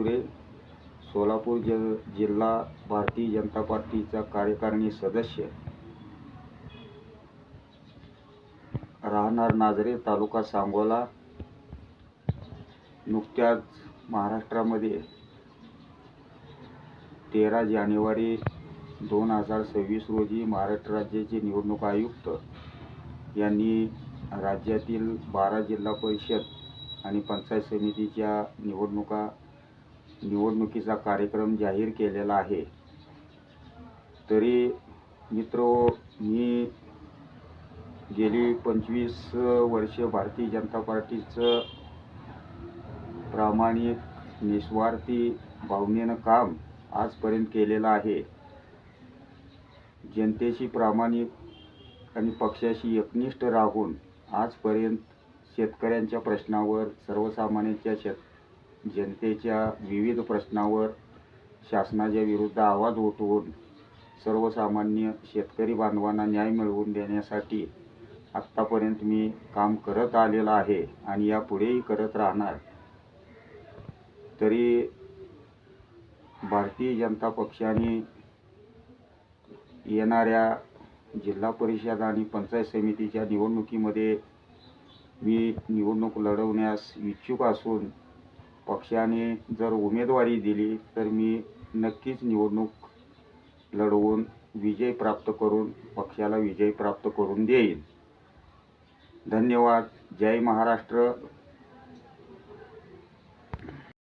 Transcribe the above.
सोलापूर ज जिल्हा भारतीय जनता पार्टीचा कार्यकारिणी सदस्य राहणार नाजरे तालुका सांगोला नुकत्याच महाराष्ट्रामध्ये तेरा जानेवारी दोन हजार सव्वीस रोजी महाराष्ट्र राज्याचे निवडणूक आयुक्त यांनी राज्यातील बारा जिल्हा परिषद आणि पंचायत समितीच्या निवडणुका निवडणुकीचा कार्यक्रम जाहीर केलेला आहे. तरी मित्र मी गेली पंचवीस वर्ष भारतीय जनता पार्टीचं प्रामाणिक निस्वार्थी भावनेनं काम आजपर्यंत केलेलं आहे. जनतेशी प्रामाणिक आणि पक्षाशी एकनिष्ठ राहून आजपर्यंत शेतकऱ्यांच्या प्रश्नावर सर्वसामान्यांच्या शेत जनतेच्या विविध प्रश्नावर शासनाच्या विरुद्ध आवाज उठवून सर्वसामान्य शेतकरी बांधवांना न्याय मिळवून देण्यासाठी आत्तापर्यंत मी काम करत आलेलं आहे आणि यापुढेही करत राहणार. तरी भारतीय जनता पक्षाने येणाऱ्या जिल्हा परिषद आणि पंचायत समितीच्या निवडणुकीमध्ये मी निवडणूक लढवण्यास इच्छुक असून पक्षाने जर उमेदवारी दिली तर मी नक्कीच निवडणूक लढवून विजय प्राप्त करून पक्षाला विजय प्राप्त करून देईन. धन्यवाद. जय महाराष्ट्र.